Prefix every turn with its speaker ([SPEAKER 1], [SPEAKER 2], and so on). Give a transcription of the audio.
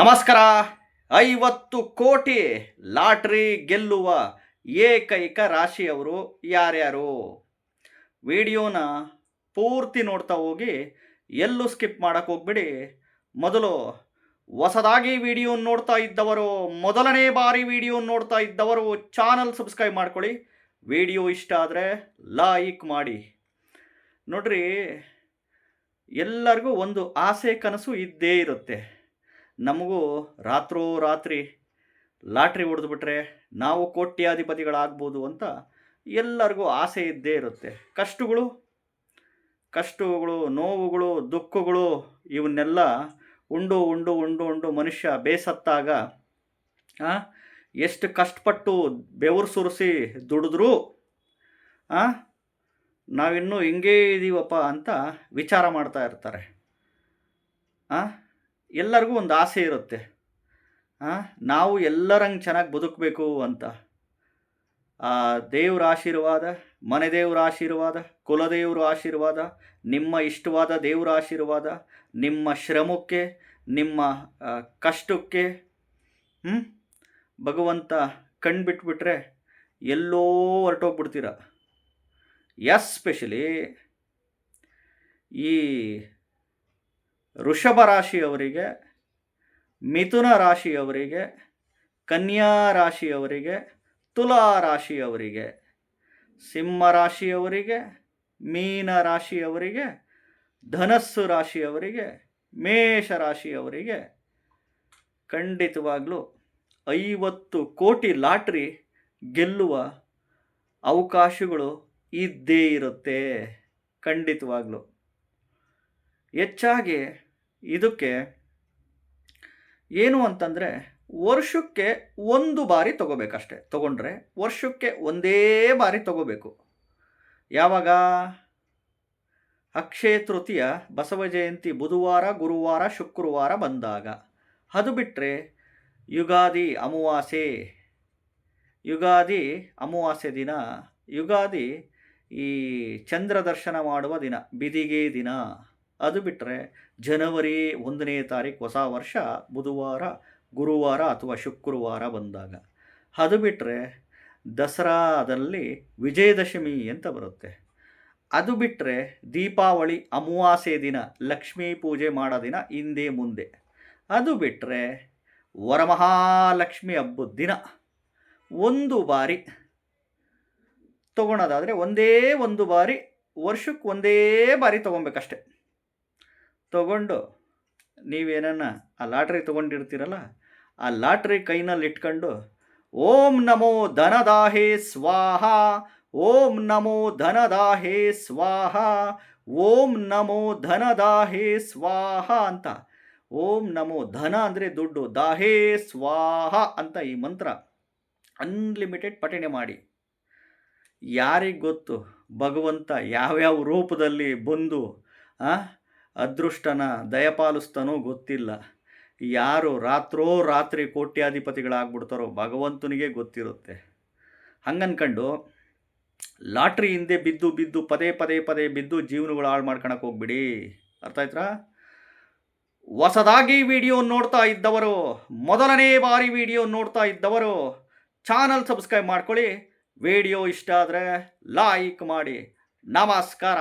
[SPEAKER 1] ನಮಸ್ಕಾರ. ಐವತ್ತು ಕೋಟಿ ಲಾಟ್ರಿ ಗೆಲ್ಲುವ ಏಕೈಕ ರಾಶಿಯವರು ಯಾರ್ಯಾರು? ವಿಡಿಯೋನ ಪೂರ್ತಿ ನೋಡ್ತಾ ಹೋಗಿ, ಎಲ್ಲೂ ಸ್ಕಿಪ್ ಮಾಡೋಕೆ ಹೋಗ್ಬಿಡಿ. ಮೊದಲು ಹೊಸದಾಗಿ ವಿಡಿಯೋ ನೋಡ್ತಾ ಇದ್ದವರು, ಮೊದಲನೇ ಬಾರಿ ವಿಡಿಯೋ ನೋಡ್ತಾ ಇದ್ದವರು ಚಾನಲ್ ಸಬ್ಸ್ಕ್ರೈಬ್ ಮಾಡ್ಕೊಳ್ಳಿ. ವಿಡಿಯೋ ಇಷ್ಟ ಆದರೆ ಲೈಕ್ ಮಾಡಿ. ನೋಡ್ರಿ, ಎಲ್ಲರಿಗೂ ಒಂದು ಆಸೆ ಕನಸು ಇದ್ದೇ ಇರುತ್ತೆ. ನಮಗೂ ರಾತ್ರೋ ರಾತ್ರಿ ಲಾಟ್ರಿ ಹೊಡೆದ್ಬಿಟ್ರೆ ನಾವು ಕೋಟ್ಯಾಧಿಪತಿಗಳಾಗ್ಬೋದು ಅಂತ ಎಲ್ಲರಿಗೂ ಆಸೆ ಇದ್ದೇ ಇರುತ್ತೆ. ಕಷ್ಟಗಳು ಕಷ್ಟಗಳು, ನೋವುಗಳು, ದುಃಖಗಳು ಇವನ್ನೆಲ್ಲ ಉಂಡು ಉಂಡು ಉಂಡು ಉಂಡು ಮನುಷ್ಯ ಬೇಸತ್ತಾಗ ಎಷ್ಟು ಕಷ್ಟಪಟ್ಟು ಬೆವರು ಸುರಿಸಿ ದುಡಿದ್ರೂ ನಾವಿನ್ನೂ ಹಿಂಗೇ ಇದ್ದೀವಪ್ಪ ಅಂತ ವಿಚಾರ ಮಾಡ್ತಾ ಇರ್ತಾರೆ. ಎಲ್ಲರಿಗೂ ಒಂದು ಆಸೆ ಇರುತ್ತೆ. ನಾವು ಎಲ್ಲರಂಗೆ ಚೆನ್ನಾಗಿ ಬದುಕಬೇಕು ಅಂತ. ದೇವ್ರ ಆಶೀರ್ವಾದ, ಮನೆ ದೇವರ ಆಶೀರ್ವಾದ ಕುಲದೇವ್ರ ಆಶೀರ್ವಾದ, ನಿಮ್ಮ ಇಷ್ಟವಾದ ದೇವ್ರ ಆಶೀರ್ವಾದ, ನಿಮ್ಮ ಶ್ರಮಕ್ಕೆ, ನಿಮ್ಮ ಕಷ್ಟಕ್ಕೆ ಭಗವಂತ ಕಣ್ಬಿಟ್ಬಿಟ್ರೆ ಎಲ್ಲೋ ಹೊರಟೋಗ್ಬಿಡ್ತೀರ. ಎಸ್ಪೆಷಲಿ ಈ ವೃಷಭ ರಾಶಿಯವರಿಗೆ, ಮಿಥುನ ರಾಶಿಯವರಿಗೆ, ಕನ್ಯಾ ರಾಶಿಯವರಿಗೆ, ತುಲಾ ರಾಶಿಯವರಿಗೆ, ಸಿಂಹ ರಾಶಿಯವರಿಗೆ, ಮೀನ ರಾಶಿಯವರಿಗೆ, ಧನಸ್ಸು ರಾಶಿಯವರಿಗೆ, ಮೇಷ ರಾಶಿಯವರಿಗೆ ಖಂಡಿತವಾಗಲೂ ಐವತ್ತು ಕೋಟಿ ಲಾಟ್ರಿ ಗೆಲ್ಲುವ ಅವಕಾಶಗಳು ಇದ್ದೇ ಇರುತ್ತೆ. ಖಂಡಿತವಾಗಲೂ. ಹೆಚ್ಚಾಗಿ ಇದಕ್ಕೆ ಏನು ಅಂತಂದರೆ ವರ್ಷಕ್ಕೆ ಒಂದು ಬಾರಿ ತಗೋಬೇಕಷ್ಟೆ. ತಗೊಂಡ್ರೆ ವರ್ಷಕ್ಕೆ ಒಂದೇ ಬಾರಿ ತಗೋಬೇಕು. ಯಾವಾಗ? ಅಕ್ಷಯ ತೃತೀಯ, ಬಸವ ಜಯಂತಿ ಬುಧವಾರ, ಗುರುವಾರ, ಶುಕ್ರವಾರ ಬಂದಾಗ. ಅದು ಬಿಟ್ಟರೆ ಯುಗಾದಿ ಅಮಾವಾಸ್ಯೆ. ಯುಗಾದಿ ಅಮಾವಾಸ್ಯೆ ದಿನ, ಯುಗಾದಿ ಈ ಚಂದ್ರ ದರ್ಶನ ಮಾಡುವ ದಿನ, ಬಿದಿಗೆ ದಿನ. ಅದು ಬಿಟ್ಟರೆ ಜನವರಿ ಒಂದನೇ ತಾರೀಕು ಹೊಸ ವರ್ಷ ಬುಧವಾರ, ಗುರುವಾರ ಅಥವಾ ಶುಕ್ರವಾರ ಬಂದಾಗ. ಅದು ಬಿಟ್ಟರೆ ದಸರಾದಲ್ಲಿ ವಿಜಯದಶಮಿ ಅಂತ ಬರುತ್ತೆ. ಅದು ಬಿಟ್ಟರೆ ದೀಪಾವಳಿ ಅಮಾವಾಸ್ಯೆ ದಿನ, ಲಕ್ಷ್ಮೀ ಪೂಜೆ ಮಾಡೋ ದಿನ ಹಿಂದೆ ಮುಂದೆ. ಅದು ಬಿಟ್ಟರೆ ವರಮಹಾಲಕ್ಷ್ಮಿ ಹಬ್ಬದ ದಿನ. ಒಂದು ಬಾರಿ ತೊಗೊಳೋದಾದರೆ ಒಂದೇ ಒಂದು ಬಾರಿ ವರ್ಷಕ್ಕೆ ಒಂದೇ ಬಾರಿ ತೊಗೊಬೇಕಷ್ಟೆ. ತಗೊಂಡು ನೀವೇನನ್ನ ಆ ಲಾಟ್ರಿ ತೊಗೊಂಡಿರ್ತೀರಲ್ಲ, ಆ ಲಾಟ್ರಿ ಕೈನಲ್ಲಿ ಇಟ್ಕೊಂಡು ಓಂ ನಮೋ ಧನದಾಹೇ ಸ್ವಾಹ, ಓಂ ನಮೋ ಧನದಾಹೇ ಸ್ವಾಹ, ಓಂ ನಮೋ ಧನದಾಹೇ ಸ್ವಾಹ ಅಂತ. ಓಂ ನಮೋ ಧನ ಅಂದರೆ ದುಡ್ಡು, ದಾಹೇ ಸ್ವಾಹ ಅಂತ ಈ ಮಂತ್ರ ಅನ್ಲಿಮಿಟೆಡ್ ಪಠಣೆ ಮಾಡಿ. ಯಾರಿಗೆ ಗೊತ್ತು? ಭಗವಂತ ಯಾವ್ಯಾವ ರೂಪದಲ್ಲಿ ಬಂದು ಅದೃಷ್ಟನ ದಯಪಾಲಿಸ್ತಾನೋ ಗೊತ್ತಿಲ್ಲ. ಯಾರು ರಾತ್ರೋ ರಾತ್ರಿ ಕೋಟ್ಯಾಧಿಪತಿಗಳಾಗ್ಬಿಡ್ತಾರೋ ಭಗವಂತನಿಗೆ ಗೊತ್ತಿರುತ್ತೆ. ಹಂಗನ್ಕಂಡು, ಲಾಟ್ರಿ ಹಿಂದೆ ಬಿದ್ದು ಬಿದ್ದು ಪದೇ ಪದೇ ಪದೇ ಬಿದ್ದು ಜೀವನಗಳು ಹಾಳು ಮಾಡ್ಕೊಳಕ್ಕೆ ಹೋಗ್ಬಿಡಿ. ಅರ್ಥ ಆಯ್ತಾ ಹೊಸದಾಗಿ ವಿಡಿಯೋ ನೋಡ್ತಾ ಇದ್ದವರು, ಮೊದಲನೇ ಬಾರಿ ವಿಡಿಯೋ ನೋಡ್ತಾ ಇದ್ದವರು, ಚಾನಲ್ ಸಬ್ಸ್ಕ್ರೈಬ್ ಮಾಡ್ಕೊಳ್ಳಿ. ವಿಡಿಯೋ ಇಷ್ಟ ಆದರೆ ಲೈಕ್ ಮಾಡಿ. ನಮಸ್ಕಾರ.